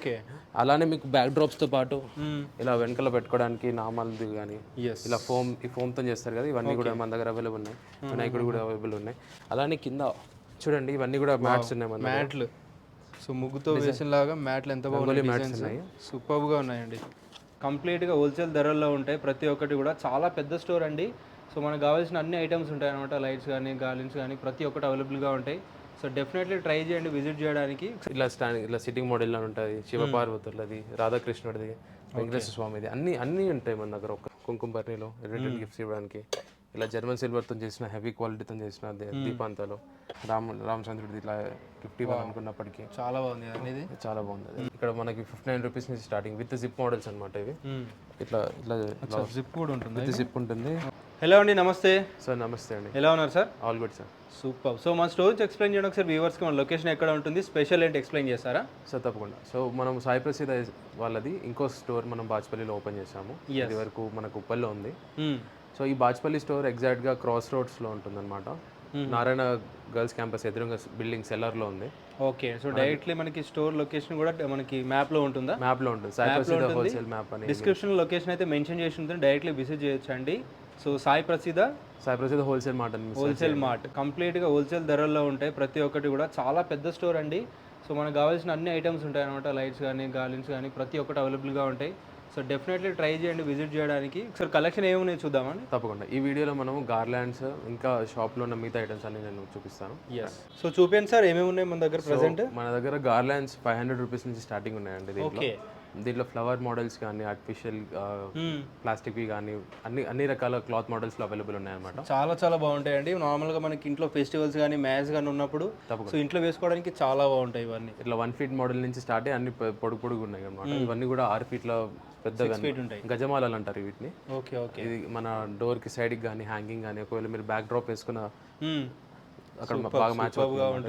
Okay. అలానే మీకు back డ్రాప్స్తో పాటు ఇలా వెనకాల పెట్టుకోవడానికి నామాలది కానీ ఇలా ఫోమ్ ఈ ఫోమ్తో చేస్తారు కదా ఇవన్నీ కూడా మన దగ్గర అవైలబుల్ ఉన్నాయి. వినాయకుడు కూడా అవైలబుల్ ఉన్నాయి. అలానే కింద చూడండి ఇవన్నీ కూడా మ్యాట్స్ ఉన్నాయి మన. మ్యాట్లు. సో ముగ్గుతో వేసిన లాగా మ్యాట్లు ఎంత బాగున్నాయి మ్యాట్స్ ఉన్నాయి. సూపర్గా ఉన్నాయండి. కంప్లీట్గా హోల్సేల్ ధరల్లో ఉంటాయి. ప్రతి ఒక్కటి కూడా చాలా పెద్ద స్టోర్ అండి. సో మనకు కావాల్సిన అన్ని ఐటమ్స్ ఉంటాయి అనమాట లైట్స్ కానీ గార్లిన్స్ కానీ ప్రతి ఒక్కటి అవైలబుల్గా ఉంటాయి. సో డెఫినెట్లీ ట్రై చేయండి విజిట్ చేయడానికి. ఇలా స్టాండ్ ఇలా సిట్టింగ్ మోడల్లో ఉంటుంది శివపార్వతులది రాధాకృష్ణుడిది వెంకటేశ్వర స్వామిది అన్ని అన్నీ ఉంటాయి మన దగ్గర ఒక కుంకుమ భరణిలో రిటర్న్ గిఫ్ట్స్ ఇవ్వడానికి. ఇలా జర్మన్ సిల్వర్తో చేసిన హెవీ క్వాలిటీతో చేసిన దే- దీపాంతాలు. రామ్ రామచంద్రుడిది ఇట్లా గిఫ్ట్ ఇవ్వాలనుకున్నప్పటికీ చాలా బాగుంది ఇది చాలా బాగుంది. ఇక్కడ మనకి ఫిఫ్టీ నైన్ రూపీస్ నుంచి స్టార్టింగ్ విత్ జిప్ మోడల్స్ అనమాట ఇవి. ఇట్లా ఇట్లా జిప్ కూడా ఉంటుంది విత్ జిప్ ఉంటుంది. హలో అండి నమస్తే. సార్ నమస్తే అండి. ఎలా ఉన్నారు sir? All good sir super so మన స్టోర్ నుంచి ఎక్స్ప్లెయిన్ చేయడం ఒకసారి వ్యూవర్స్కి మన లొకేషన్ ఎక్కడ ఉంటుంది స్పెషల్ ఏంటి ఎక్స్ప్లెయిన్ చేస్తారా? సార్ తప్పకుండా. సో మనం సాయి ప్రసిద్ధ వాళ్ళది ఇంకో స్టోర్ మనం బాచ్పల్లిలో ఓపెన్ చేసాము ఇది వరకు మనకు ఉప్పల్లో ఉంది. సో ఈ బాచ్పల్లి స్టోర్ ఎగ్జాక్ట్గా క్రాస్ రోడ్స్లో ఉంటుందన్నమాట. నారాయణ గర్ల్స్ క్యాంపస్ ఎదురుగా బిల్డింగ్ సెల్లర్లో ఉంది. ఓకే సో డైరెక్ట్లీ మనకి స్టోర్ లొకేషన్ కూడా మనకి మ్యాప్లో ఉంటుందా? మ్యాప్లో ఉంటుంది. సాయి ప్రసిద్ధ హోల్సేల్ మ్యాప్ అని డిస్క్రిప్షన్ లొకేషన్ అయితే మెన్షన్ చేసి ఉంటుంది. డైరెక్ట్లీ విజిట్ చేయొచ్చు అండి సో సాయి ప్రసిద్ధ? సాయి ప్రసిద్ధ హోల్సేల్ అని మిస్ హోల్సేల్ మార్ట్. కంప్లీట్గా హోల్సేల్ ధరల్లో ఉంటాయి ప్రతి ఒక్కటి కూడా. చాలా పెద్ద స్టోర్ అండి. సో మనకు కావాల్సిన అన్ని ఐటమ్స్ ఉంటాయి అనమాట లైట్స్ కానీ గార్లిన్స్ కానీ ప్రతి ఒక్కటి అవైలబుల్గా ఉంటాయి. సో డెఫినెట్లీ ట్రై చేయండి విజిట్ చేయడానికి. ఒకసారి కలెక్షన్ ఏమున్నాయి చూద్దామండి తప్పకుండా. ఈ వీడియోలో మనం గార్లాండ్స్ ఇంకా షాప్లో ఉన్న మిగతా ఐటమ్స్ అన్ని నేను చూపిస్తాను. ఎస్ సో చూపించండి సార్ ఏమేమి ఉన్నాయి మన దగ్గర ప్రజెంట్? మన దగ్గర గార్లాండ్స్ ఫైవ్ హండ్రెడ్ రూపీస్ నుంచి స్టార్టింగ్ ఉన్నాయండి ఓకే. దీంట్లో ఫ్లవర్ మోడల్స్ కానీ ఆర్టిఫిషియల్ ప్లాస్టిక్వి కానీ అన్ని అన్ని రకాల క్లాత్ మోడల్స్లో అవైలబుల్ ఉన్నాయన్నమాట. చాలా చాలా బాగుంటాయండి. నార్మల్గా మనకి ఇంట్లో ఫెస్టివల్స్ కానీ మ్యాచ్ కానీ ఉన్నప్పుడు సో ఇంట్లో వేసుకోవడానికి చాలా బాగుంటాయి ఇవన్నీ. ఇట్లా వన్ ఫీట్ మోడల్ నుంచి స్టార్ట్ అయ్యి అన్ని పొ- పొడుగు పొడుగు ఉన్నాయి అనమాట ఇవన్నీ కూడా ఆరు ఫీట్ల పెద్దగా గజమాలలు అంటారు వీటిని. Okay okay. ఇది మన డోర్కి సైడ్కి కానీ హ్యాంగింగ్ కానీ ఒకవేళ మీరు బ్యాక్ డ్రాప్ వేసుకున్న అక్కడ బాగా మ్యాచ్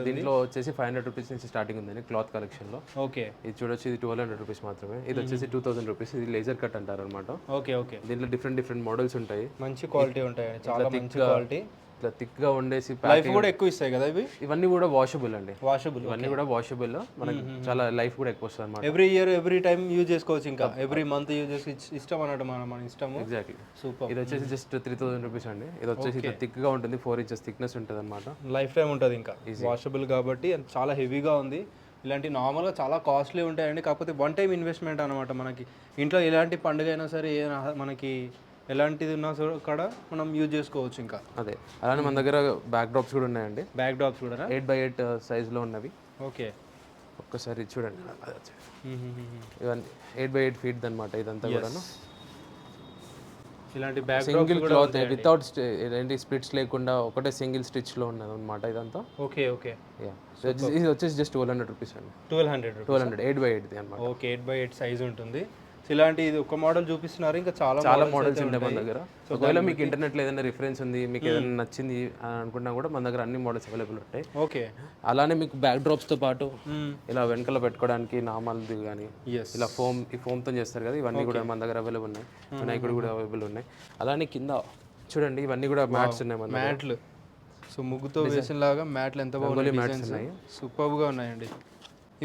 దీంట్లో వచ్చేసి ఫైవ్ హండ్రెడ్ రూపీస్ నుంచి స్టార్టింగ్ ఉందండి క్లాత్ కలెక్షన్లో ఓకే. ఇది చూడొచ్చు ఇది ట్వెల్వ్ హండ్రెడ్ రూపీస్ మాత్రమే. ఇది వచ్చేసి టూ థౌసండ్ రూపీస్ ఇది లేజర్ కట్ అంటారు అనమాట ఓకే ఓకే. దీంట్లో డిఫరెంట్ డిఫరెంట్ మోడల్స్ ఉంటాయి. మంచి క్వాలిటీ ఉంటాయండి. చాలా మంచి క్వాలిటీ ఇట్లా థిక్గా ఉండేసి లైఫ్ కూడా ఎక్కువ ఇస్తాయి కదా ఇవి? ఇవన్నీ కూడా వాషబుల్ అండి. వాషబుల్ ఇవన్నీ కూడా వాషబుల్ మనకి చాలా లైఫ్ కూడా ఎక్కువ వస్తుంది అనమాట every year every time use చేసుకోవచ్చు ఇంకా. ఎవ్రీ మంత్ యూజ్ చేసి ఇష్టం అన్నట్టు మన మన ఇష్టము. ఎగ్జాక్ట్లీ సూపర్ ఇది వచ్చేసి జస్ట్ త్రీ థౌసండ్ రూపీస్ అండి. ఇది వచ్చేసి ఇట్లా థిక్గా ఉంటుంది. ఫోర్ ఇంచెస్ థిక్నెస్ ఉంటుంది అనమాట లైఫ్ టైం ఉంటుంది ఇంకా. వాషబుల్ కాబట్టి చాలా హెవీగా ఉంది. ఇలాంటి నార్మల్గా చాలా కాస్ట్లీ ఉంటాయండి. కాకపోతే వన్ టైం ఇన్వెస్ట్మెంట్ అనమాట మనకి. ఇంట్లో ఎలాంటి పండుగ అయినా సరే మనకి ఎలాంటిది ఉన్నా సరే కూడా మనం యూజ్ చేసుకోవచ్చు ఇంకా. అదే. అలానే మన దగ్గర బ్యాక్ డ్రాప్స్ కూడా ఉన్నాయండి. బ్యాక్ డాగ్స్ కూడా ఎయిట్ బై ఎయిట్ సైజ్లో ఉన్నవి. ఓకే. ఒక్కసారి చూడండి. ఇవన్నీ ఎయిట్ బై ఎయిట్ ఫీట్ అనమాట ఇదంతా కూడాను. ఇలాంటి బ్యాక్ సింగిల్ క్లాత్ వితౌట్ ఏంటి స్ప్లిట్స్ లేకుండా ఒకటే సింగిల్ స్టిచ్లో ఉన్నది అనమాట ఇదంతా. Okay okay. యా ఇది వచ్చేసి జస్ట్ ట్వెల్వ్ హండ్రెడ్ రూపీస్ అండి. Twelve hundred twelve hundred eight by ఎయిట్ది అనమాట okay eight by eight size ఉంటుంది. సో ఇలాంటి ఇది ఒక మోడల్ చూపిస్తున్నారు ఇంకా చాలా చాలా మోడల్స్ ఉంటాయి మన దగ్గర. ఒకవేళ మీకు ఇంటర్నెట్లో ఏదైనా రిఫరెన్స్ ఉంది మీకు ఏదైనా నచ్చింది అని అనుకున్నా కూడా మన దగ్గర అన్ని మోడల్స్ అవైలబుల్ ఉంటాయి. ఓకే అలానే మీకు బ్యాక్ డ్రాప్స్తో పాటు ఇలా వెనకాల పెట్టుకోవడానికి నామాలది కానీ ఇలా ఫోమ్ ఈ ఫోమ్తో చేస్తారు కదా ఇవన్నీ కూడా మన దగ్గర అవైలబుల్ ఉన్నాయి. వినాయకుడు కూడా అవైలబుల్ ఉన్నాయి. అలానే కింద చూడండి ఇవన్నీ కూడా మ్యాట్స్ ఉన్నాయి మన. మ్యాట్లు సో ముగ్గుతో వేసిన లాగా మ్యాట్లు ఎంత బాగున్నాయి మ్యాట్స్ ఉన్నాయి. సూపర్గా ఉన్నాయండి.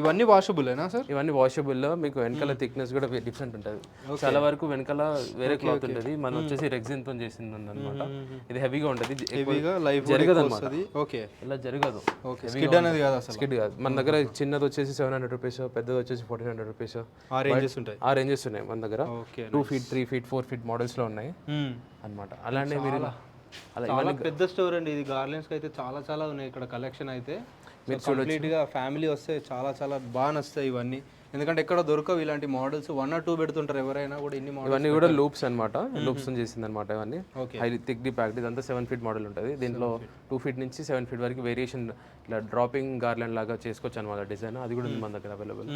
ఇవన్నీ వాషబుల్లేనా సార్ ఇవన్నీ వాషబుల్ మీకు వెనకాల థిక్నెస్ కూడా డిఫరెంట్ ఉంటుంది. చాలా వరకు వెనకాల వేరే క్లాత్ ఉంటుంది. మనం వచ్చేసి రెగ్జిన్తో చేసింది అనమాట ఇది హెవీగా ఉంటుంది. హెవీగా లైఫ్ జరగదు అనమాట ఓకే ఇలా జరగదు. స్కిడ్ అనేది కాదు అసలు. స్కిడ్ కాదు. మన దగ్గర చిన్నది వచ్చేసి సెవెన్ హండ్రెడ్ రూపీస్ పెద్దది వచ్చేసి ఫోర్టీన్ హండ్రెడ్ రూపీస్ ఆ రేంజెస్ ఉంటాయి. ఆ రేంజెస్ ఉన్నాయి మన దగ్గర. Two feet three feet four feet మోడల్స్లో ఉన్నాయి. అన్నమాట. అలానే మీరు చాలా. పెద్ద స్టోర్ అండి. ఇది గార్లెన్స్ అయితే చాలా చాలా ఉన్నాయి ఇక్కడ కలెక్షన్ అయితే. మీరు కంప్లీట్గా ఫ్యామిలీ వస్తే చాలా చాలా బాగా నస్తాయి ఇవన్నీ. ఎందుకంటే ఎక్కడ దొరకవు ఇలాంటి మోడల్స్. వన్ ఆర్ టూ పెడుతుంటారు ఎవరైనా కూడా ఇన్ని మోడల్స్ ఇవన్నీ కూడా లూప్స్ అనమాట లూప్స్ చేసింది అనమాట ఇవన్నీ. హైలీ థిక్ డి ప్యాక్డ్ ఇదంతా సెవెన్ ఫీట్ మోడల్ ఉంటుంది. దీంట్లో టూ ఫీట్ నుంచి సెవెన్ ఫీట్ వరకు వేరియేషన్ ఇలా డ్రాపింగ్ గార్లెండ్ లాగా చేసుకోవచ్చు అనమాట డిజైన్ అది కూడా ఉంది మన దగ్గర అవైలబుల్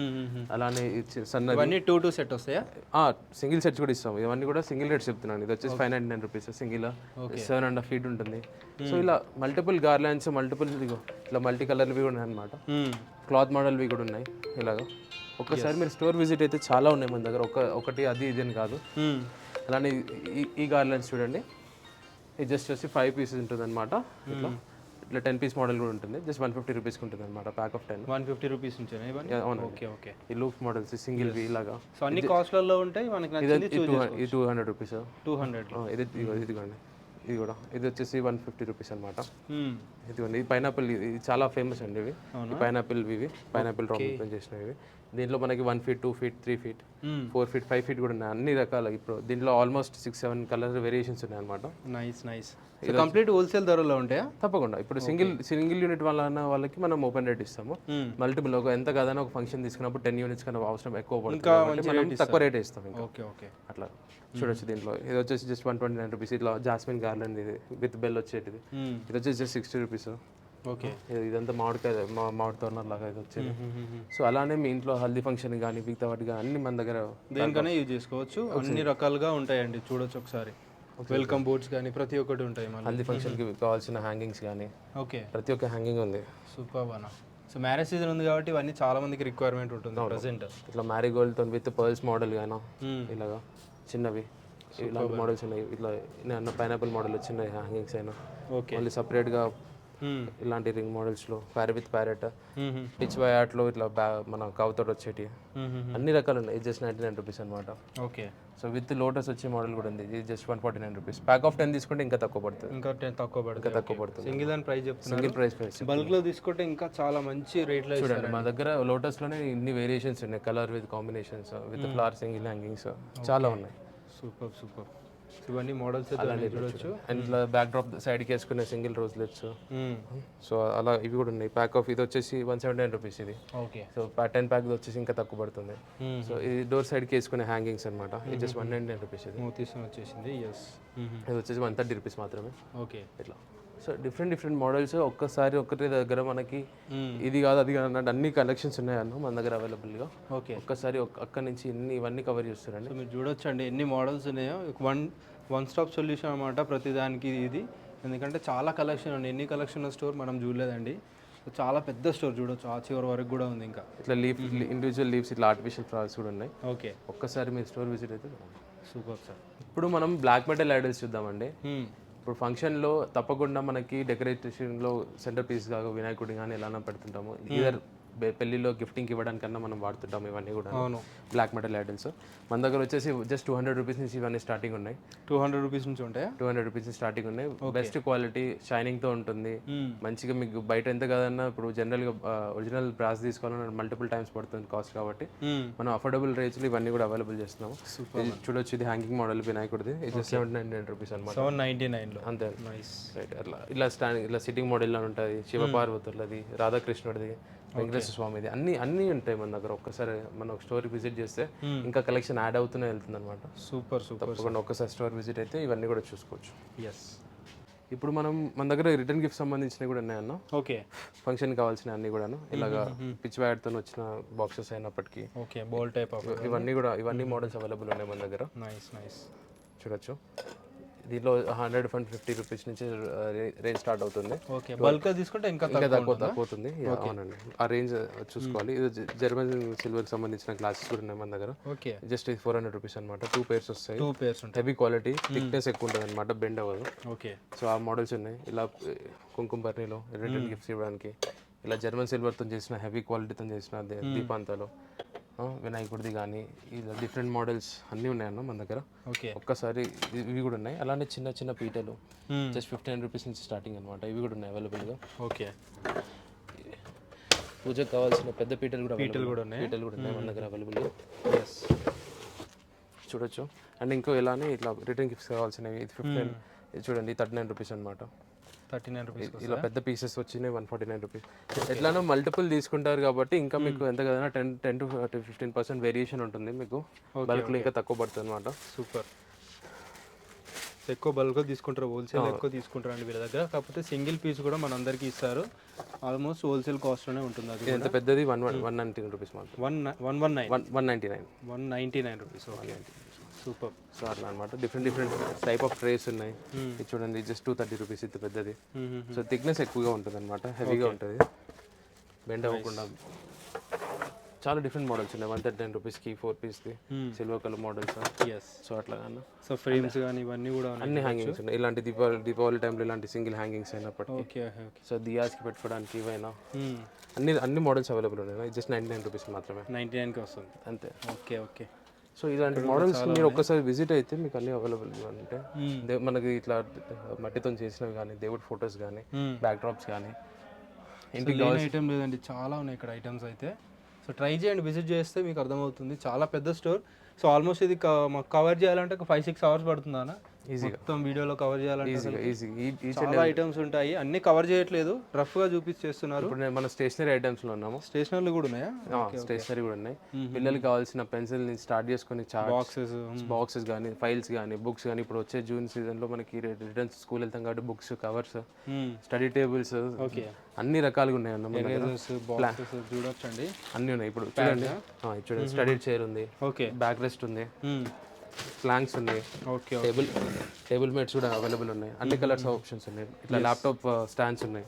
అలానే సన్నది ఇవన్నీ టూ టూ సెట్ వస్తాయా? సింగిల్ సెట్స్ కూడా ఇస్తాం. ఇవన్నీ కూడా సింగిల్ రేట్స్ చెప్తున్నాను. ఇది వచ్చేసి five ninety nine rupees single seven and half feet ఉంటుంది. సో ఇలా మల్టిపుల్ గార్లాండ్స్ మల్టిపుల్ ఇట్లా మల్టీ కలర్వి కూడా ఉన్నాయి అనమాట క్లాత్ మోడల్వి కూడా ఉన్నాయి. ఇలాగా. ఒక్కసారి మీరు స్టోర్ విజిట్ అయితే చాలా ఉన్నాయి మన దగ్గర. ఒక ఒకటి అది ఇది అని కాదు. అలానే ఈ- ఈ గార్లెన్స్ చూడండి. ఇది జస్ట్ వచ్చి ఫైవ్ పీసెస్ ఉంటుంది అనమాట ఇట్లా. ఇట్లా టెన్ పీస్ మోడల్ కూడా ఉంటుంది. జస్ట్ వన్ ఫిఫ్టీ రూపీస్కి ఉంటుంది అనమాట pack of ten one fifty rupees okay okay ఈ లూప్ మోడల్స్ సింగిల్ వి ఇలాగా సో అన్ని కాస్ట్లలో ఉంటాయి మనకి ఇది two hundred rupees two hundred ఇది ఇదిగో ఇదిగోండి. ఇది కూడా. ఇది వచ్చేసి వన్ ఫిఫ్టీ రూపీస్ అనమాట ఇదిగోండి. ఇది పైనాపిల్ ఇది చాలా ఫేమస్ అండి ఇవి. పైనాపిల్ ఇవి పైనాపిల్ రాంగ్ చేసినవి. దీంట్లో మనకి one feet two feet three feet four feet five feet కూడా ఉన్నాయి. అన్ని రకాల ఇప్పుడు దీంట్లో almost six seven colour variations ఉన్నాయి అనమాట నైస్ నైస్ కంప్లీట్ హోల్సేల్ ధరలో ఉంటాయా? తప్పకుండా. ఇప్పుడు సింగిల్ సింగిల్ యూనిట్ వాళ్ళ వాళ్ళకి మనం ఓపెన్ రేట్ ఇస్తాము. Hmm. మల్టిపుల్ ఒక ఎంత కాదన్నా ఒక ఫంక్షన్ తీసుకున్నప్పుడు టెన్ యూనిట్స్ కన్నా అవసరం ఎక్కువ మనం తక్కువ రేట్ ఇస్తాం ఇంకా. ఓకే ఓకే అట్లా చూడొచ్చు దీంట్లో. ఇది వచ్చేసి just one twenty nine rupees ఇట్లా జాస్మిన్ గార్లెండ్ ఇది విత్ బెల్ వచ్చేటిది. ఇది వచ్చేసి జస్ట్ సిక్స్టీ రూపీస్ ఓకే. ఇదంతా మామిడికాయ మామిడి తోరణాలు లాగా వచ్చేది. సో అలానే మీ ఇంట్లో హల్దీ ఫంక్షన్ కానీ మిగతా వాటి కానీ అన్ని మన దగ్గర దేనికనే యూజ్ చేసుకోవచ్చు. అన్ని రకాలుగా ఉంటాయండి చూడొచ్చు ఒకసారి. వెల్కమ్ బోర్డ్స్ కానీ ప్రతి ఒక్కటి ఉంటాయి హల్దీ ఫంక్షన్కి కావాల్సిన హ్యాంగింగ్స్ కానీ ఓకే. ప్రతి ఒక్క హ్యాంగింగ్ ఉంది. సూపర్ అన్న. సో మ్యారేజ్ సీజన్ ఉంది కాబట్టి ఇవన్నీ చాలా మందికి రిక్వైర్మెంట్ ఉంటుంది ప్రజెంట్. ఇట్లా మ్యారీగోల్డ్తో విత్ పర్ల్స్ మోడల్ గాను ఇలాగా చిన్నవి. ఇలాంటి మోడల్స్ ఉన్నాయి. ఇట్లా నేను పైనాపిల్ మోడల్ చిన్న హ్యాంగింగ్స్ అయినా ఓకే. మళ్ళీ సపరేట్గా ఇలాంటి ring మోడల్స్లో parrot with parrot pitch by ఆర్ట్లో ఇట్లా బ్యా మన కవుతోటి వచ్చేటి. అన్ని రకాలు ఉన్నాయి జస్ట్ నైంటీ నైన్ రూపీస్ అనమాట ఓకే సో విత్ లోటస్ వచ్చే మోడల్ కూడా ఉంది. ఇది just one forty nine rupees pack of ten తీసుకుంటే ఇంకా తక్కువ పడుతుంది. ఇంకా టెన్ తక్కువ పడుతుంది. తక్కువ పడుతుంది. సింగిల్ దాని ప్రైస్ చెప్తున్నారు. సింగిల్ ప్రైస్ ప్రైస్ బల్క్లో తీసుకుంటే ఇంకా చాలా మంచి రేట్లో చూడండి మా దగ్గర లోటస్లోనే ఇన్ని వేరియేషన్స్ ఉన్నాయి. Colour with combinations with flower single hangings చాలా ఉన్నాయి. సూపర్ సూపర్ ఇవన్నీ మోడల్స్ చూడొచ్చు. అండ్ ఇట్లా బ్యాక్ డ్రాప్ సైడ్కి వేసుకునే సింగిల్ రోజ్లెట్స్ సో అలా ఇవి కూడా ఉన్నాయి. ప్యాక్ ఆఫ్ ఇది వచ్చేసి వన్ సెవెంటీ నైన్ రూపీస్ ఇది. ఓకే సో టెన్ ప్యాక్ వచ్చేసి ఇంకా తక్కువ పడుతుంది. సో ఇది డోర్ సైడ్కి వేసుకునే హ్యాంగింగ్స్ అనమాట ఇది just one ninety nine rupees ఇది. మోతీస్ వచ్చేసింది. ఎస్ ఇది వచ్చేసి వన్ థర్టీ రూపీస్ మాత్రమే. ఓకే ఇట్లా. సో డిఫరెంట్ డిఫరెంట్ మోడల్స్ ఒక్కసారి ఒకటి దగ్గర మనకి ఇది కాదు అది కాదు అన్నట్టు అన్ని కలెక్షన్స్ ఉన్నాయన్న మన దగ్గర అవైలబుల్గా ఓకే ఒక్కసారి ఒక్క- అక్కడి నుంచి ఇన్ని ఇవన్నీ కవర్ చేస్తారండి. మీరు చూడొచ్చు అండి ఎన్ని మోడల్స్ ఉన్నాయో. వన్ వన్ స్టాప్ సొల్యూషన్ అనమాట ప్రతిదానికి ఇది. ఎందుకంటే చాలా కలెక్షన్ ఉంది ఎన్ని కలెక్షన్ స్టోర్ మనం చూడలేదండి. సో చాలా పెద్ద స్టోర్ చూడొచ్చు. ఆ చివరి వరకు కూడా ఉంది ఇంకా. ఇట్లా లీఫ్ ఇండివిజువల్ లీవ్స్ ఇట్లా ఆర్టిఫిషియల్ ఫ్లవర్స్ కూడా ఉన్నాయి. ఓకే ఒక్కసారి మీరు స్టోర్ విజిట్ అయితే సూపర్ సార్ ఇప్పుడు మనం బ్లాక్ మెటల్ ఐడల్స్ చూద్దామండి. ఇప్పుడు ఫంక్షన్లో తప్పకుండా మనకి డెకరేషన్లో సెంటర్ పీస్ కాగా వినాయకుడి కానీ ఎలా పెడుతుంటాము. ఇదర్ పెళ్ళిలో గిఫ్టింగ్ ఇవ్వడానికన్నా మనం వాడుతుంటాము ఇవన్నీ కూడా. అవును. బ్లాక్ మెటల్ ఐడల్స్ మన దగ్గర వచ్చేసి జస్ట్ టూ హండ్రెడ్ రూపీస్ నుంచి ఇవన్నీ స్టార్టింగ్ ఉన్నాయి. టూ హండ్రెడ్ రూపీస్ నుంచి ఉంటాయా? టూ హండ్రెడ్ రూపీస్ స్టార్టింగ్ ఉన్నాయి. బెస్ట్ క్వాలిటీ షైనింగ్తో ఉంటుంది. మంచిగా మీకు బయట ఎంత కాదన్నా ఇప్పుడు జనరల్గా ఒరిజినల్ బ్రాస్ తీసుకోవాలన్నా మల్టిపుల్ టైమ్స్ పడుతుంది కాస్ట్ కాబట్టి. మనం అఫోర్డబుల్ రేట్స్లో ఇవన్నీ కూడా అవైలబుల్ చేస్తున్నాము. చూడొచ్చు ఇది హ్యాంగింగ్ మోడల్ వినాయకుడిది. ఇది సెవెంటీ నైన్ నైన్ రూపీస్ అనమాట సెవెన్ నైంటీ నైన్లో అంతే. నైస్ రైట్ అట్లా. ఇలా స్టాండ్ ఇలా సిట్టింగ్ మోడల్లో ఉంటుంది. శివపార్వతులది రాధాకృష్ణుడిది వెంకటేశ్వర స్వామిది. అన్ని అన్ని ఉంటాయి మన దగ్గర. ఒక్కసారి మనం స్టోర్ విజిట్ చేస్తే ఇంకా కలెక్షన్ యాడ్ అవుతూనే వెళ్తుంది అనమాట సూపర్ సూపర్ తప్పకుండా ఒక్కసారి స్టోర్ విజిట్ అయితే ఇవన్నీ కూడా చూసుకోవచ్చు. ఎస్ ఇప్పుడు మనం మన దగ్గర రిటర్న్ గిఫ్ట్ సంబంధించినవి కూడా ఉన్నాయన్న. ఓకే ఫంక్షన్ కావాల్సిన అన్ని కూడాను. ఇలాగా పిచ్తో వచ్చిన బాక్సెస్ అయినప్పటికీ. ఓకే బోల్ టైప్ ఆఫ్ ఇవన్నీ కూడా ఇవన్నీ మోడల్స్ అవైలబుల్ ఉన్నాయి మన దగ్గర. నైస్ నైస్ చూడొచ్చు. దీంట్లో హండ్రెడ్ వన్ ఫిఫ్టీ రూపీస్ నుంచి రేంజ్ స్టార్ట్ అవుతుంది. ఓకే బల్క్ తీసుకుంటే ఇంకా తక్కువ Yeah, అవునండి. ఆ రేంజ్ చూసుకోవాలి. ఇది జర్మన్ సిల్వర్ సంబంధించిన గ్లాసెస్ కూడా ఉన్నాయి మన దగ్గర. ఓకే. జస్ట్ ఇది ఫోర్ హండ్రెడ్ రూపీస్ అనమాట టూ పేర్స్ వస్తాయి. టూ పేర్స్ ఉంటాయి. హెవీ క్వాలిటీ థిక్నెస్ ఎక్కువ ఉంటుంది అనమాట బెండ్ అవ్వదు. ఓకే. సో ఆ మోడల్స్ ఉన్నాయి. ఇలా కుంకుమ బర్నీలో రిటర్న్ గిఫ్ట్స్ ఇవ్వడానికి ఇలా జర్మన్ సిల్వర్తో చేసిన హెవీ క్వాలిటీతో చేసిన దీపాంతాలు వినాయకుడిది కానీ ఇలా డిఫరెంట్ మోడల్స్ అన్నీ ఉన్నాయన్న మన దగ్గర. ఓకే. ఒక్కసారి ఇవి కూడా ఉన్నాయి. అలానే చిన్న చిన్న పీటలు. జస్ట్ ఫిఫ్టీన్ రూపీస్ నుంచి స్టార్టింగ్ అనమాట ఇవి కూడా ఉన్నాయి అవైలబుల్గా ఓకే. పూజకు కావాల్సిన పెద్ద పీటలు కూడా పీటలు కూడా ఉన్నాయి. పీటలు కూడా ఉన్నాయి మన దగ్గర అవైలబుల్గా ఎస్ చూడొచ్చు. అండ్ ఇంకో ఇలానే ఇట్లా రిటర్న్ గిఫ్ట్స్ కావాల్సినవి. ఇది ఫిఫ్టీన్ ఇది చూడండి థర్టీ నైన్ రూపీస్ అనమాట థర్టీ నైన్ రూపీస్ ఇలా పెద్ద పీసెస్ వచ్చినాయి వన్ ఫార్టీ నైన్ రూపీస్ ఎట్లానో మల్టిపుల్ తీసుకుంటారు కాబట్టి ఇంకా మీకు ఎంత కదన్నా ten ten to fifteen percent variation ఉంటుంది మీకు. బల్క్లో ఇంకా తక్కువ పడుతుంది అనమాట సూపర్ ఎక్కువ బల్క్ తీసుకుంటారు హోల్సేల్ ఎక్కువ తీసుకుంటారు అండి వీళ్ళ దగ్గర. కాకపోతే సింగిల్ పీస్ కూడా మన అందరికీ ఇస్తారు. ఆల్మోస్ట్ హోల్సేల్ కాస్ట్లోనే ఉంటుంది అది ఎంత పెద్దది? One one one ninety rupees one one one nine one one ninety nine one ninety nine rupees okay super so అట్లా అనమాట different different type of trays ఉన్నాయి ఇది చూడండి జస్ట్ టూ థర్టీ రూపీస్ ఇది పెద్దది. సో థిక్నెస్ ఎక్కువగా ఉంటుంది అనమాట హెవీగా ఉంటుంది. బెండ్ అవ్వకుండా. చాలా డిఫరెంట్ మోడల్స్ ఉన్నాయి. వన్ థర్టీ నైన్ రూపీస్కి ఫోర్ పీస్ది సిల్వర్ కలర్ మోడల్స్ సో అట్లా సో ఫ్రేమ్స్ కానీ ఇవన్నీ కూడా అన్ని హ్యాంగింగ్స్ ఉన్నాయి. ఇలాంటి దీపావళి దీపావళి టైంలో ఇలాంటి సింగిల్ హ్యాంగింగ్స్ అయినప్పటికీ. సో దియాస్కి పెట్టుకోవడానికి ఇవైనా. Hmm. అన్ని అన్ని మోడల్స్ అవైలబుల్ ఉన్నాయి. జస్ట్ నైంటీ నైన్ రూపీస్ మాత్రమే. నైంటీ నైన్కి వస్తుంది. అంతే. ఓకే ఓకే సో ఇలాంటి మోడల్స్ మీరు ఒక్కసారి విజిట్ అయితే మీకు అన్ని అవైలబుల్ అంటే మనకి ఇట్లా మట్టితో చేసినవి కానీ దేవుడి ఫొటోస్ కానీ. బ్యాక్ డ్రాప్స్ కానీ ఇంటికి ఐటమ్ లేదండి. చాలా ఉన్నాయి ఇక్కడ ఐటమ్స్ అయితే. సో ట్రై చేయండి విజిట్ చేస్తే మీకు అర్థమవుతుంది. చాలా పెద్ద స్టోర్ సో ఆల్మోస్ట్ ఇది మాకు కవర్ చేయాలంటే ఒక ఫైవ్ సిక్స్ అవర్స్ పడుతుందా? ఈజీగా మొత్తం వీడియోలో కవర్ చేయాలంటే ఈజీ ఈ చాలా ఐటమ్స్ ఉంటాయి. అన్ని కవర్ చేయట్లేదు. రఫ్గా చూపించేస్తున్నారు ఇప్పుడు మన స్టేషనరీ ఐటమ్స్లో ఉన్నాము. స్టేషనరీలు కూడా ఉన్నాయా? స్టేషనరీ కూడా ఉన్నాయి. పిల్లలకి కావాల్సిన పెన్సిల్ నుంచి స్టార్ట్ చేసుకొని బాక్సెస్ బాక్సెస్ కానీ ఫైల్స్ కానీ బుక్స్ కానీ ఇప్పుడు వచ్చే జూన్ సీజన్లో మనకి రిటర్న్స్ స్కూల్ వెళ్తాం కాబట్టి books covers study tables okay అన్ని రకాలుగా ఉన్నాయి అన్న మన దగ్గర. బాక్సెస్ చూడొచ్చండి. అన్ని ఉన్నాయి ఇప్పుడు. చూడండి. చూడండి. స్టడీ చైర్ ఉంది. ఓకే బ్యాక్ రెస్ట్ ఉంది ప్లాంక్స్ ఉన్నాయి. ఓకే టేబుల్ టేబుల్ మేట్స్ కూడా అవైలబుల్ ఉన్నాయి. అన్ని కలర్స్ ఆప్షన్స్ ఉన్నాయి. ఇట్లా ల్యాప్టాప్ స్టాండ్స్ ఉన్నాయి.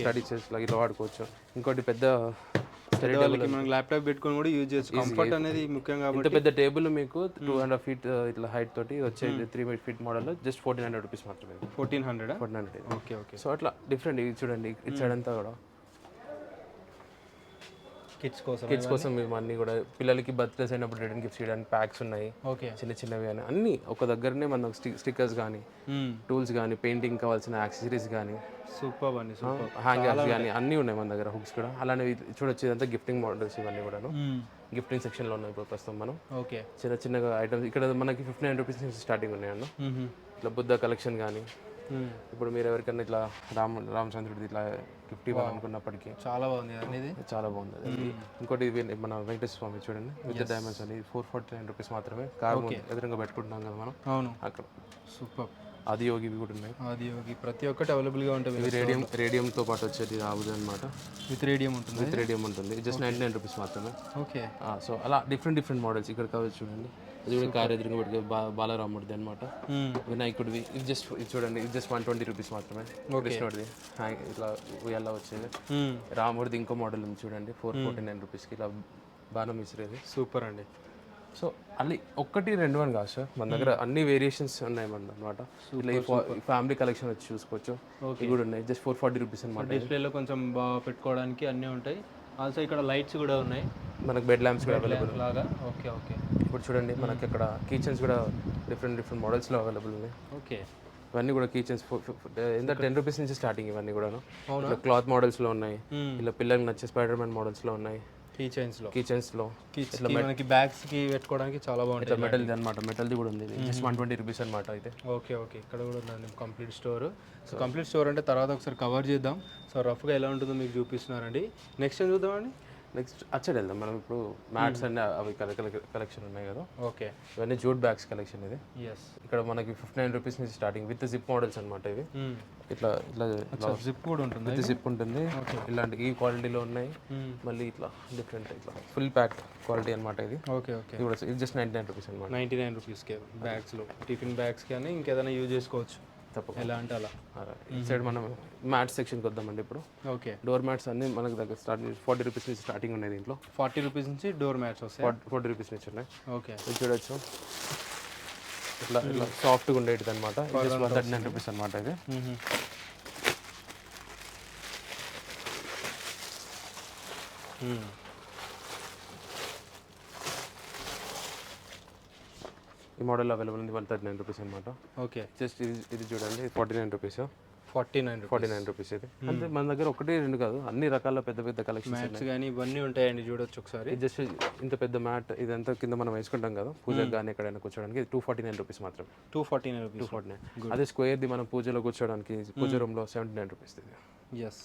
స్టడీ చైర్స్ లాగా ఇట్లా వాడుకోవచ్చు. ఇంకోటి పెద్ద స్టడీ వాళ్ళకి మనం ల్యాప్టాప్ పెట్టుకొని కూడా యూజ్ చేయొచ్చు. కంఫర్ట్ అనేది ముఖ్యం కాబట్టి పెద్ద టేబుల్ మీకు టూ అండ్ హాఫ్ ఫీట్ ఇట్లా హైట్ తోటి వచ్చే three feet model just fourteen hundred rupees మాత్రమే. Fourteen hundred fourteen hundred okay okay. So అట్లా డిఫరెంట్ ఇది చూడండి అంతా కూడా. కిడ్స్ కోసం కిడ్స్ కోసం మేము అన్ని కూడా. పిల్లలకి బర్త్డేస్ అయినప్పుడు రిటర్న్ గిఫ్ట్స్ చేయడానికి ప్యాక్స్ ఉన్నాయి. ఓకే. చిన్న చిన్నవి కానీ అన్ని ఒక దగ్గరనే మనకు స్టిక్కర్స్ కానీ టూల్స్ కానీ పెయింటింగ్ కావాల్సిన యాక్సెసరీస్ కానీ సూపర్ అండి హ్యాంగర్స్ కానీ అన్నీ ఉన్నాయి మన దగ్గర హుక్స్ కూడా. అలానే చూడొచ్చు ఇదంతా గిఫ్టింగ్ మోడల్స్ ఇవన్నీ కూడాను. గిఫ్టింగ్ సెక్షన్లో ఉన్నాయి ఇప్పుడు ప్రస్తుతం మనం. ఓకే. చిన్న చిన్నగా ఐటమ్స్. ఇక్కడ మనకి ఫిఫ్టీ నైన్ రూపీస్ నుంచి స్టార్టింగ్ ఉన్నాయన్న. ఇట్లా బుద్ధ కలెక్షన్ కానీ ఇప్పుడు మీరు ఎవరికైనా ఇట్లా రామ్ రామచంద్రుడిది ఇట్లా గిఫ్ట్ ఇవ్వాలనుకున్నప్పటికీ చాలా బాగుంది ఇది చాలా బాగుంది అది. ఇంకోటి మన వెంకటేశ్వర స్వామి చూడండి. విత్ డైమండ్స్ అని. ఫోర్ ఫార్టీ నైన్ రూపీస్ మాత్రమే. కార్ ఎదురుగా పెట్టుకుంటున్నాం కదా మనం. అవును. అక్కడ. సూపర్ అది యోగి ఇవి కూడా ఉన్నాయి. ఓకే ప్రతి ఒక్కటి అవైలబుల్గా ఉంటుంది ఇది రేడియం రేడియంతో పాటు వచ్చేది రాబుది అనమాట విత్ రేడియం ఉంటుంది. విత్ రేడియం ఉంటుంది. జస్ట్ నైంటీ నైన్ రూపీస్ మాత్రమే. ఓకే సో అలా డిఫరెంట్ డిఫరెంట్ మోడల్స్ ఇక్కడ కావచ్చు చూడండి. అది కూడా కార్ ఎదురుగా పెట్టుకో బాలరాముడిది అనమాట వినాయకుడిది. ఇది జస్ట్ ఇది చూడండి ఇది జస్ట్ వన్ ట్వంటీ రూపీస్ మాత్రమే. కృష్ణుడిది. ఇట్లా ఉయ్యాల వచ్చేది. రాముడిది ఇంకో మోడల్ ఉంది చూడండి ఫోర్ ఫార్టీ నైన్ రూపీస్కి ఇలా బాణం విసిరేది. సూపర్ అండి. సో అన్ని ఒక్కటి రెండు అని కాదు సార్. మన దగ్గర అన్ని వేరియేషన్స్ ఉన్నాయి మన అనమాట ఫ్యామిలీ కలెక్షన్ వచ్చి చూసుకోవచ్చు. ఇవి కూడా ఉన్నాయి. జస్ట్ ఫోర్ ఫార్టీ రూపీస్ అనమాట డిస్ప్లేలో కొంచెం బాగా పెట్టుకోవడానికి అన్నీ ఉంటాయి. ఆల్సో ఇక్కడ లైట్స్ కూడా ఉన్నాయి. మనకు బెడ్ ల్యాంప్స్ కూడా అవైలబుల్ లాగా? ఓకే ఓకే ఇప్పుడు చూడండి మనకి ఇక్కడ కిచెన్స్ కూడా డిఫరెంట్ డిఫరెంట్ మోడల్స్లో అవైలబుల్ ఉన్నాయి. ఓకే ఇవన్నీ కూడా కిచెన్స్ ఎంత టెన్ రూపీస్ నుంచి స్టార్టింగ్ ఇవన్నీ కూడా ఇట్లా క్లాత్ మోడల్స్లో ఉన్నాయి. ఇలా పిల్లలకి నచ్చే స్పైడర్ మ్యాన్ మోడల్స్లో ఉన్నాయి. కీ చైన్స్లో కిచెన్స్లో ఇట్లా మనకి బ్యాగ్స్కి పెట్టుకోవడానికి చాలా బాగుంటాయి ఇట్లా మెటల్ది అనమాట మెటల్ది కూడా ఉంది. జస్ట్ వన్ ట్వంటీ రూపీస్ అనమాట అయితే. ఓకే ఓకే ఇక్కడ కూడా ఉందండి complete store so complete store అంటే తర్వాత ఒకసారి కవర్ చేద్దాం. సో రఫ్గా ఎలా ఉంటుందో మీకు చూపిస్తున్నారండి నెక్స్ట్ ఏం చూద్దామండి? నెక్స్ట్ అచ్చడి వెళ్దాం. మనం ఇప్పుడు మ్యాట్స్ అన్ని అవి కలెక్షన్ ఉన్నాయి కదా. ఓకే. ఇవన్నీ జూట్ బ్యాగ్స్ కలెక్షన్ ఇది. ఎస్ ఇక్కడ మనకి ఫిఫ్టీ నైన్ రూపీస్ నుంచి స్టార్టింగ్ విత్ జిప్ మోడల్స్ అనమాట ఇవి. ఇట్లా ఇట్లా జిప్ కూడా ఉంటుంది విత్ జిప్ ఉంటుంది. ఇలాంటి ఈ క్వాలిటీలో ఉన్నాయి. మళ్ళీ ఇట్లా డిఫరెంట్ ఇట్లా ఫుల్ ప్యాక్ క్వాలిటీ అనమాట ఇది. Okay okay. ఇది జస్ట్ నైంటీ నైన్ రూపీస్ అనమాట నైంటీ నైన్ రూపీస్కి బ్యాగ్స్లో. టిఫిన్ బ్యాగ్స్ కానీ ఇంకేదైనా యూజ్ చేసుకోవచ్చు. తప్పకుండా. ఎలా అంటే అలా. సైడ్ మనం మ్యాట్ సెక్షన్కి వద్దామండి ఇప్పుడు. ఓకే. డోర్ మ్యాట్స్ అన్ని మనకి దగ్గర స్టార్ట్ ఫార్టీ రూపీస్ నుంచి స్టార్టింగ్ ఉన్నాయి దీంట్లో. ఫార్టీ రూపీస్ నుంచి డోర్ మ్యాట్స్ వస్తాయి? ఫార్టీ రూపీస్ నుంచి ఉన్నాయి. ఓకే. చూడొచ్చు. ఇట్లా ఇట్లా సాఫ్ట్గా ఉండేది అనమాట థర్టీ నైన్ రూపీస్ అనమాట ఇది. ఈ మోడల్ అవైలబుల్ ఉంది వన్ థర్టీ నైన్ రూపీస్ అనమాట ఓకే. జస్ట్ ఇది ఇది చూడండి forty nine rupees. Forty nine forty nine rupees ఇది. అంటే మన దగ్గర ఒకటి రెండు కాదు అన్ని రకాల పెద్ద పెద్ద కలెక్షన్స్ మ్యాట్స్ కానీ ఇవన్నీ ఉంటాయండి చూడొచ్చు ఒకసారి. జస్ట్ ఇంత పెద్ద మ్యాట్ ఇదంతా కింద మనం వేసుకుంటాం కదా పూజకు కానీ ఎక్కడైనా కూర్చోడానికి ఇది టూ ఫార్టీ నైన్ రూపీస్ మాత్రం two forty nine two rupees forty nine అదే స్క్వేర్ది మనం పూజలో కూర్చోడానికి పూజ రూమ్లో సెవెంటీ నైన్ రూపీస్ ఇది. ఎస్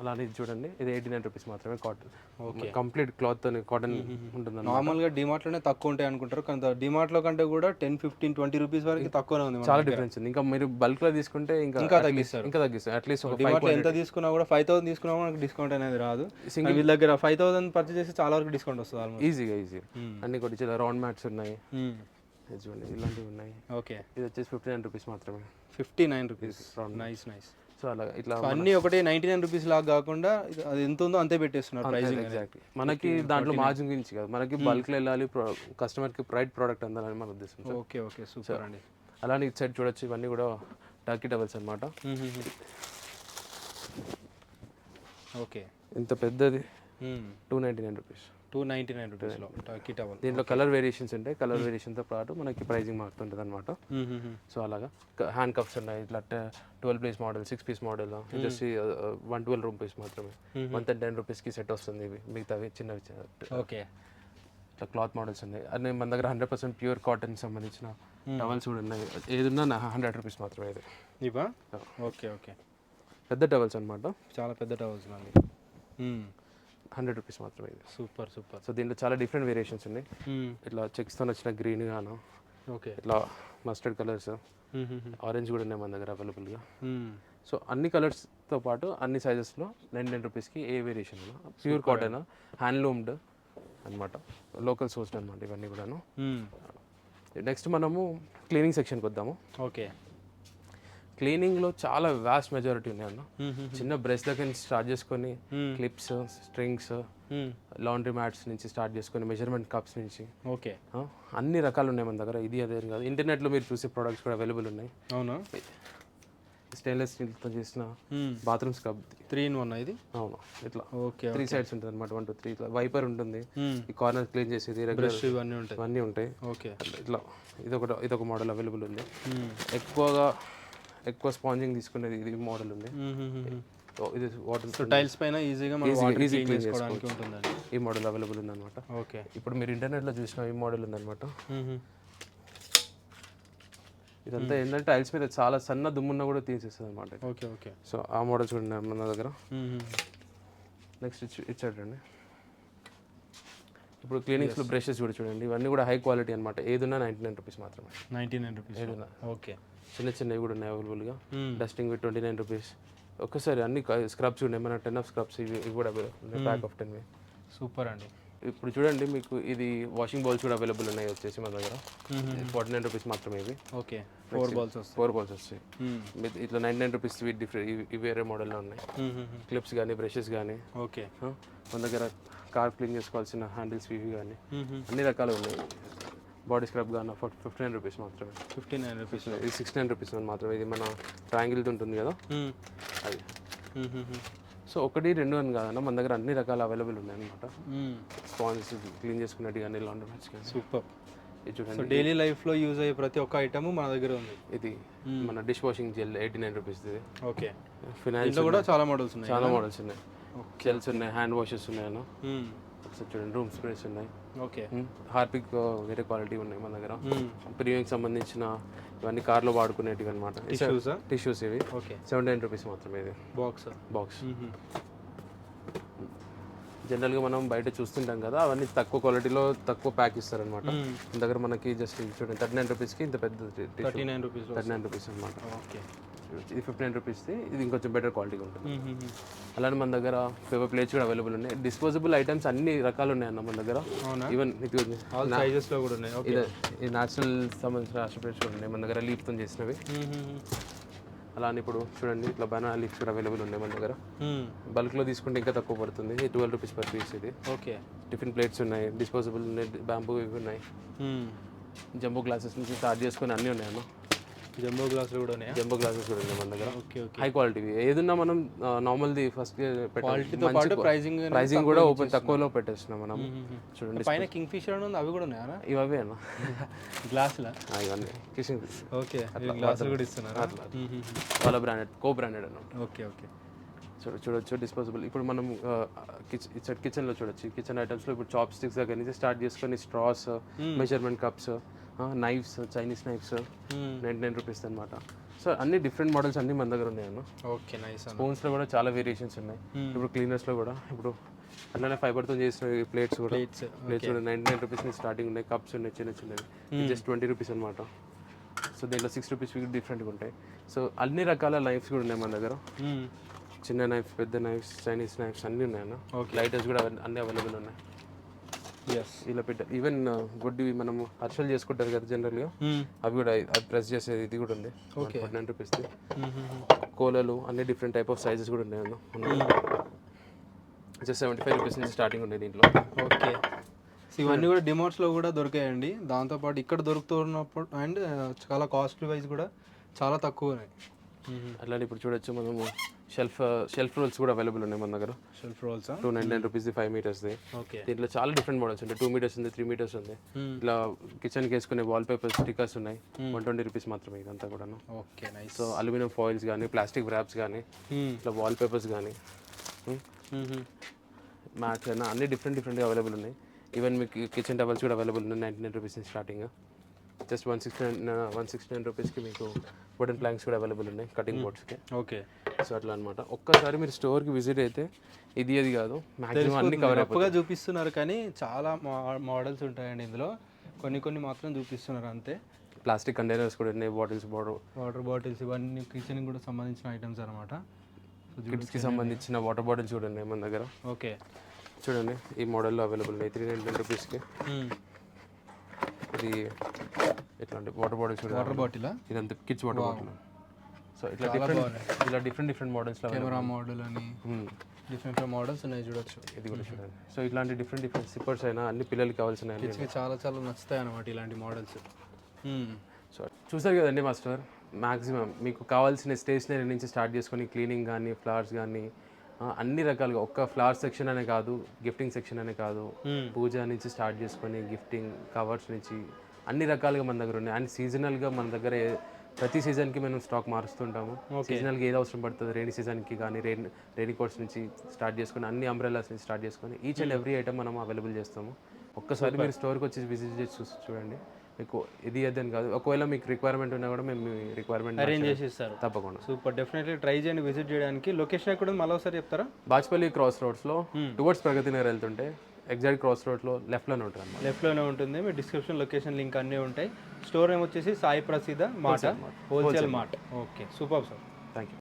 అలానే ఇది చూడండి. ఇది ఎయిటీ నైన్ రూపీస్ మాత్రమే కాటన్ కంప్లీట్ క్లాత్ కాటన్ ఉంటుంది నార్మల్గా డిమార్ట్లోనే తక్కువ ఉంటాయి అనుకుంటారు. కానీ డిమార్ట్లో కంటే కూడా టెన్ ఫిఫ్టీన్ ట్వంటీ రూపీస్ వరకు తక్కువనే ఉంది చాలా డిఫరెన్స్ ఉంది. ఇంకా మీరు బల్క్లో తీసుకుంటే ఇంకా ఇంకా తగ్గిస్తారు. ఇంకా తగ్గిస్తారు. అట్లీస్ట్ ఒక డిమార్ట్లో ఎంత తీసుకున్నా కూడా ఫైవ్ థౌసండ్ తీసుకున్నా కూడా డిస్కౌంట్ అనేది రాదు. కానీ వీళ్ళ దగ్గర ఫైవ్ థౌసండ్ పర్చేస్ చేస్తే చాలా వరకు డిస్కౌంట్ వస్తుంది ఆల్మోస్ట్ ఈజీగా ఈజీ అన్ని కొట్టి చాలా రౌండ్ మ్యాట్స్ ఉన్నాయి. చూడండి ఇలాంటివి ఉన్నాయి. ఓకే. ఇది వచ్చేసి ఫిఫ్టీ నైన్ రూపీస్ మాత్రమే fifty nine rupees nice nice so అలా ఇట్లా అన్నీ ఒకటి నైంటీ నైన్ రూపీస్ లాగా కాకుండా అది ఎంత ఉందో అంతే పెట్టేస్తున్నారు ప్రైజింగ్ ఎగ్జాక్ట్లీ మనకి దాంట్లో మార్జిన్ గురించి కాదు. మనకి బల్క్లో వెళ్ళాలి కస్టమర్కి రైట్ ప్రోడక్ట్ అందాలని మన ఉద్దేశం ఓకే ఓకే సూపర్ అండి. అలానే ఇటు సైడ్ చూడొచ్చు ఇవన్నీ కూడా టర్కీ టవల్స్ అనమాట ఓకే ఇంత పెద్దది two ninety nine rupees two ninety nine రూపీస్లో టర్కీ టవల్ దీంట్లో కలర్ వేరియేషన్స్ ఉంటాయి. కలర్ వేరియేషన్తో పాటు మనకి ప్రైజింగ్ మారుతుంటుంది అనమాట సో అలాగా. హ్యాండ్ కప్స్ ఉన్నాయి. ఇట్లా twelve piece model six piece model వచ్చేసి వన్ ట్వెల్వ్ రూపీస్ మాత్రమే. వన్ టెన్ రూపీస్కి సెట్ వస్తుంది ఇవి. మిగతావి చిన్నవి చిన్న- ఓకే ఇట్లా క్లాత్ మోడల్స్ ఉన్నాయి. అదే మన దగ్గర హండ్రెడ్ పర్సెంట్ ప్యూర్ కాటన్ సంబంధించిన టవల్స్ కూడా ఉన్నాయి. ఏదున్నా హండ్రెడ్ రూపీస్ మాత్రమే ఇది. ఇవా? ఓకే ఓకే పెద్ద టవల్స్ అనమాట చాలా పెద్ద టవల్స్ అండి హండ్రెడ్ రూపీస్ మాత్రమే ఇది. Super super. సో దీంట్లో చాలా డిఫరెంట్ వేరియేషన్స్ ఉన్నాయి. ఇట్లా చెక్స్తో వచ్చిన గ్రీన్ గాను ఓకే. ఇట్లా మస్టర్డ్ కలర్స్ ఆరెంజ్ కూడా ఉన్నాయి మన దగ్గర అవైలబుల్గా. సో అన్ని కలర్స్తో పాటు అన్ని సైజెస్లో నైన్ నైన్ రూపీస్కి a variation pure cotton handloomed అనమాట లోకల్ సోర్స్డ్ అనమాట ఇవన్నీ కూడాను. నెక్స్ట్ మనము క్లీనింగ్ సెక్షన్కి వద్దాము. ఓకే. క్లీనింగ్లో చాలా వ్యాస్ట్ మెజారిటీ ఉన్నాయి అన్న చిన్న బ్రష్ దగ్గర నుంచి స్టార్ట్ చేసుకొని క్లిప్స్ స్ట్రింగ్స్ లాండ్రీ మ్యాట్స్ నుంచి స్టార్ట్ చేసుకొని మెజర్మెంట్ కప్స్ నుంచి. ఓకే. అన్ని రకాలు ఉన్నాయి మన దగ్గర. ఇది అదే కాదు. ఇంటర్నెట్లో మీరు చూసే ప్రోడక్ట్స్ కూడా అవైలబుల్ ఉన్నాయి. అవునా? స్టెయిన్లెస్ స్టీల్తో చేసిన bathroom scrub three in one ఇది? అవును. ఇట్లా. ఓకే త్రీ సైడ్స్ ఉంటుంది అనమాట వన్ టూ త్రీ ఇట్లా. వైపర్ ఉంటుంది. ఈ కార్నర్ క్లీన్ చేసేది రెగ్యులర్ బ్రష్ ఇవన్నీ ఉంటాయి. ఇవన్నీ ఉంటాయి. ఓకే. ఇట్లా. ఇదొక ఇదొక మోడల్ అవైలబుల్ ఉంది. ఎక్కువగా ఎక్కువ స్పాంజింగ్ తీసుకునేది ఇది మోడల్ ఉంది. సో ఇది వాటర్ సో టైల్స్ పైన ఈజీగా మనం easy క్లీన్ చేసుకోవడానికి ఉంటుందండి. ఈ మోడల్ అవైలబుల్ ఉంది అనమాట ఓకే. ఇప్పుడు మీరు ఇంటర్నెట్లో చూసిన ఈ మోడల్ ఉందన్నమాట. ఇదంతా ఏంటంటే టైల్స్ మీద చాలా సన్న దుమ్మున్న కూడా తీసేస్తుంది అనమాట ఓకే ఓకే. సో ఆ మోడల్స్ కూడా ఉన్నాయి మన దగ్గర. నెక్స్ట్ ఇచ్చాడండి. ఇప్పుడు క్లినిక్స్లో బ్రషెస్ కూడా చూడండి. ఇవన్నీ కూడా హై క్వాలిటీ అనమాట ఏదున్నా నైంటీ నైన్ రూపీస్ మాత్రమే. Ninety nine rupees okay. చిన్న చిన్నవి కూడా ఉన్నాయి అవైలబుల్గా. Dusting with twenty nine rupees ఒక్కసారి అన్ని స్క్రబ్స్ ఉన్నాయి మన టెన్ ఆఫ్ స్క్రబ్స్ ఇవి ఇవి కూడా available pack of ten super అండి. ఇప్పుడు చూడండి మీకు ఇది వాషింగ్ బౌల్స్ కూడా అవైలబుల్ ఉన్నాయి వచ్చేసి మన దగ్గర. ఫార్టీ నైన్ రూపీస్ మాత్రమే ఇవి. Okay. Four balls four bowls వస్తాయి. ఇట్లా నైన్ నైన్ రూపీస్ ఇవి డిఫరెంట్ ఇవి వేరే మోడల్లో ఉన్నాయి. క్లిప్స్ కానీ బ్రషెస్ కానీ ఓకే. మన దగ్గర కార్ క్లీన్ చేసుకోవాల్సిన హ్యాండిల్స్ ఇవి కానీ అన్ని రకాలు ఉన్నాయి. బాడీ స్క్రబ్ కానీ ఫిఫ్టీ నైన్ రూపీస్ మాత్రమే. Fifty nine rupees. ఇది సిక్స్టీ నైన్ రూపీస్ మాత్రమే. ఇది మన ట్రయాంగిల్ ఉంటుంది కదా? అది. సో ఒకటి రెండు అని కాదన్న మన దగ్గర అన్ని రకాల అవైలబుల్ ఉన్నాయి అనమాట స్పాన్స్ క్లీన్ చేసుకునేవి కానీ లాండ్రీ మ్యాచ్ కానీ. సూపర్. సో చూడండి డైలీ లైఫ్లో యూజ్ అయ్యే ప్రతి ఒక్క ఐటమ్ మన దగ్గర ఉంది. ఇది మన dish washing gel eighty nine rupees ఇది. ఓకే. ఫినాన్స్ కూడా చాలా మోడల్స్ ఉన్నాయి చాలా మోడల్స్ ఉన్నాయి. జెల్స్ ఉన్నాయి హ్యాండ్ వాషెస్ ఉన్నాయి ఒకసారి చూడండి రూమ్ స్ప్రేస్ ఉన్నాయి. ఓకే హార్పిక్ వేరే క్వాలిటీ ఉన్నాయి మన దగ్గర. ప్రీమియంకి సంబంధించిన ఇవన్నీ కార్లో వాడుకునేటివి అనమాట టిష్యూసా టిష్యూస్ ఇవి? ఓకే సెవెంటీ నైన్ రూపీస్ మాత్రమే ఇది. బాక్స్ బాక్స్ జనరల్గా మనం బయట చూస్తుంటాం కదా అవన్నీ తక్కువ క్వాలిటీలో తక్కువ ప్యాక్ ఇస్తారనమాట మన దగ్గర మనకి జస్ట్ చూడండి థర్టీ నైన్ రూపీస్కి ఇంత పెద్ద thirty nine rupees thirty nine rupees అనమాట ఓకే ఇది ఫిఫ్టీ నైన్ రూపీస్ది ఇది ఇంకొంచెం బెటర్ క్వాలిటీగా ఉంటుంది. అలానే మన దగ్గర పేపర్ ప్లేట్స్ కూడా అవైలబుల్ ఉన్నాయి. డిస్పోజబుల్ ఐటమ్స్ అన్ని రకాలు ఉన్నాయి అన్న మన దగ్గర. ఈవెన్ సైజెస్లో కూడా ఉన్నాయి. ఓకే ఇది న్యాచురల్ సంబంధించిన రాష్ట్ర ప్లేట్స్ కూడా ఉన్నాయి. మన దగ్గర లీఫ్తో చేసినవి. అలానే ఇప్పుడు చూడండి ఇట్లా బనానా లీఫ్స్ కూడా అవైలబుల్ ఉన్నాయి మన దగ్గర. బల్క్లో తీసుకుంటే ఇంకా తక్కువ పడుతుంది. ట్వెల్వ్ రూపీస్ పర్ పీస్ ఇది. ఓకే టిఫిన్ ప్లేట్స్ ఉన్నాయి డిస్పోజబుల్ ఉన్నాయి బ్యాంబూ ఇవి ఉన్నాయి. జంబో గ్లాసెస్ నుంచి స్టార్ట్ చేసుకొని అన్నీ ఉన్నాయి అన్న జంబో గ్లాసులు కూడా ఉన్నాయా? జంబో గ్లాసెస్ కూడా ఉన్నాయి మన దగ్గర. Okay okay. High quality. ఏదున్నా మనం నార్మల్ది ఫస్ట్ క్వాలిటీతో పాటు ప్రైజింగ్ ప్రైజింగ్ కూడా ఓపెన్ తక్కువలో పెట్టేస్తున్నాం మనం. చూడండి పైన కింగ్ ఫిషర్ ఉంది? అవి కూడా ఉన్నాయా? ఇవి అవే అన్న. గ్లాసులా? ఆ, ఇవన్నీ. కిచెన్ ఓకే గ్లాసులు కూడా ఇస్తున్నారా? వాళ్ళ బ్రాండెడ్ కో బ్రాండెడ్ అన్న. Okay okay. చూడ చూడొచ్చు డిస్పోజబుల్. ఇప్పుడు మనం కిచెన్ కిచెన్లో చూడొచ్చు. కిచెన్ ఐటమ్స్లో ఇప్పుడు చాప్ స్టిక్స్ దగ్గర నుంచి స్టార్ట్ చేసుకొని straws measurement cups knives Chinese knives ninety nine rupees అనమాట సో అన్ని డిఫరెంట్ మోడల్స్ అన్ని మన దగ్గర ఉన్నాయన్న ఓకే నైస్ అన్న. స్పూన్స్లో కూడా చాలా వేరియేషన్స్ ఉన్నాయి. ఇప్పుడు క్లీనర్స్లో కూడా ఇప్పుడు అట్లానే ఫైబర్తో చేసిన ప్లేట్స్ కూడా. ప్లేట్స్ కూడా నైంటీ నైన్ రూపీస్ నుంచి స్టార్టింగ్ ఉన్నాయి. కప్స్ ఉన్నాయి చిన్న చిన్నవి. జస్ట్ ట్వంటీ రూపీస్ అనమాట సో దీంట్లో సిక్స్ రూపీస్ డిఫరెంట్గా ఉంటాయి. సో అన్ని రకాల నైఫ్స్ కూడా ఉన్నాయి మన దగ్గర. చిన్న నైఫ్స్ పెద్ద నైఫ్స్ చైనీస్ నైఫ్స్ అన్నీ ఉన్నాయన్న. లైటర్స్ కూడా అన్ని అవైలబుల్ ఉన్నాయి. ఇలా పెట్టారు ఈవెన్ గుడ్డి మనము హర్షలు చేసుకుంటారు కదా జనరల్గా అవి కూడా అది ప్రెస్ చేసేది ఇది కూడా ఉంది. నైన్ రూపీస్ది కోలలు అన్ని డిఫరెంట్ టైప్ ఆఫ్ సైజెస్ కూడా ఉన్నాయి జస్ట్ సెవెంటీ ఫైవ్ రూపీస్ నుంచి స్టార్టింగ్ ఉన్నాయి దీంట్లో. ఓకే ఇవన్నీ కూడా డిమార్ట్స్లో కూడా దొరికాయండి. దాంతోపాటు ఇక్కడ దొరుకుతున్నప్పుడు అండ్ చాలా కాస్ట్లీ వైజ్ కూడా చాలా తక్కువ ఉన్నాయి. అట్లానే ఇప్పుడు చూడొచ్చు మనము షెల్ఫ్ షెల్ఫ్ రోల్స్ కూడా అవైలబుల్ ఉన్నాయి మన దగ్గర. షెల్ఫ్ రోల్సా టూ నైన్ నైన్ రూపీస్ది ఫైవ్ మీటర్స్ది ఓకే దీంట్లో చాలా డిఫరెంట్ మోడల్స్ ఉంటాయి. టూ మీటర్స్ ఉంది త్రీ మీటర్స్ ఉంది. ఇలా కిచెన్కి వేసుకునే వాల్ పేపర్ స్టిక్కర్స్ ఉన్నాయి వన్ ట్వంటీ రూపీస్ మాత్రమే ఇదంతా కూడాను. నైస్ సో అల్యూమినియం ఫాయిల్స్ కానీ ప్లాస్టిక్ ర్యాప్స్ కానీ ఇట్లా వాల్ పేపర్స్ కానీ మ్యాట్స్ అయినా అన్ని డిఫరెంట్ డిఫరెంట్గా అవైలబుల్ ఉన్నాయి. ఈవెన్ మీకు కిచెన్ టవల్స్ కూడా అవైలబుల్ ఉన్నాయి ninety nine rupees starting just one sixty nine one sixty nine రూపీస్కి మీకు వుడెన్ ప్లాంక్స్ కూడా అవైలబుల్ ఉన్నాయి కటింగ్ బోర్డ్స్కి ఓకే సో అట్లా అనమాట ఒక్కసారి మీరు స్టోర్కి విజిట్ అయితే ఇది అది కాదు మ్యాక్సిమం అన్ని కవర్ తప్పుగా చూపిస్తున్నారు కానీ చాలా మోడల్స్ ఉంటాయండి ఇందులో. కొన్ని కొన్ని మాత్రం చూపిస్తున్నారు అంతే. ప్లాస్టిక్ కంటైనర్స్ కూడా ఉన్నాయి బాటిల్స్ బాడర్ వాటర్ బాటిల్స్ ఇవన్నీ కిచెన్ కూడా సంబంధించిన ఐటమ్స్ అనమాట కిడ్స్కి సంబంధించిన వాటర్ బాటిల్స్ కూడా ఉన్నాయి మన దగ్గర. ఓకే చూడండి ఈ మోడల్లో అవైలబుల్ ఉన్నాయి త్రీ నైన్ రూపీస్కి ఇది ఇట్లాంటి వాటర్ బాటిల్స్ వాటర్ బాటిలా ఇదంతా కిడ్స్ వాటర్ బాటిల్ సో ఇట్లా డిఫరెంట్ ఇలా డిఫరెంట్ డిఫరెంట్ మోడల్స్లో కెమెరా మోడల్ అని డిఫరెంట్ మోడల్స్ ఉన్నాయి చూడొచ్చు. ఇది కూడా చూడండి. సో ఇట్లాంటి డిఫరెంట్ డిఫరెంట్ సిప్పర్స్ అయినా అన్ని పిల్లలకి కావాల్సిన కిడ్స్కి చాలా చాలా నచ్చుతాయి అనమాట ఇలాంటి మోడల్స్ సో చూసారు కదండి మాస్టర్? మ్యాక్సిమం మీకు కావాల్సిన స్టేషనరీ నుంచి స్టార్ట్ చేసుకొని క్లీనింగ్ కానీ ఫ్లవర్స్ కానీ అన్ని రకాలుగా. ఒక్క ఫ్లవర్ సెక్షన్ అనే కాదు గిఫ్టింగ్ సెక్షన్ అనే కాదు. పూజ నుంచి స్టార్ట్ చేసుకొని గిఫ్టింగ్ కవర్స్ నుంచి అన్ని రకాలుగా మన దగ్గర ఉన్నాయి. అండ్ సీజనల్గా మన దగ్గర ప్రతి సీజన్కి మనం స్టాక్ మారుస్తుంటాము. సీజనల్గా ఏది అవసరం పడుతుంది? రెయినీ సీజన్కి కానీ రెయిన్ రెయినీ కోట్స్ నుంచి స్టార్ట్ చేసుకొని అన్ని అంబ్రెల్లాస్ నుంచి స్టార్ట్ చేసుకొని ఈచ్ అండ్ ఎవ్రీ ఐటమ్ మనం అవైలబుల్ చేస్తాము. ఒక్కసారి మీరు స్టోర్కి వచ్చి విజిట్ చేసి చూసి చూడండి. మీకు ఇది అది అని కాదు. ఒకవేళ మీకు రిక్వైర్మెంట్ ఉన్నా కూడా మేము మీ రిక్వైర్మెంట్ అరేంజ్ చేసి ఇస్తారు. తప్పకుండా. సూపర్ డెఫినెట్లీ ట్రై చేయండి విజిట్ చేయడానికి. లొకేషన్ ఉంది? మళ్ళీ ఒకసారి చెప్తారా? బాచ్పల్లి క్రాస్ రోడ్స్లో టువర్డ్స్ ప్రగతి నగర్ వెళ్తుంటే ఎగ్జాక్ట్ క్రాస్ రోడ్లో లెఫ్ట్లోనే ఉంటుంది లెఫ్ట్లోనే ఉంటుంది. మీ డిస్క్రిప్షన్ లొకేషన్ లింక్ అన్నీ ఉంటాయి. స్టోర్ నేమ్ వచ్చేసి సాయి ప్రసీద మాట wholesale mart okay super sir thank you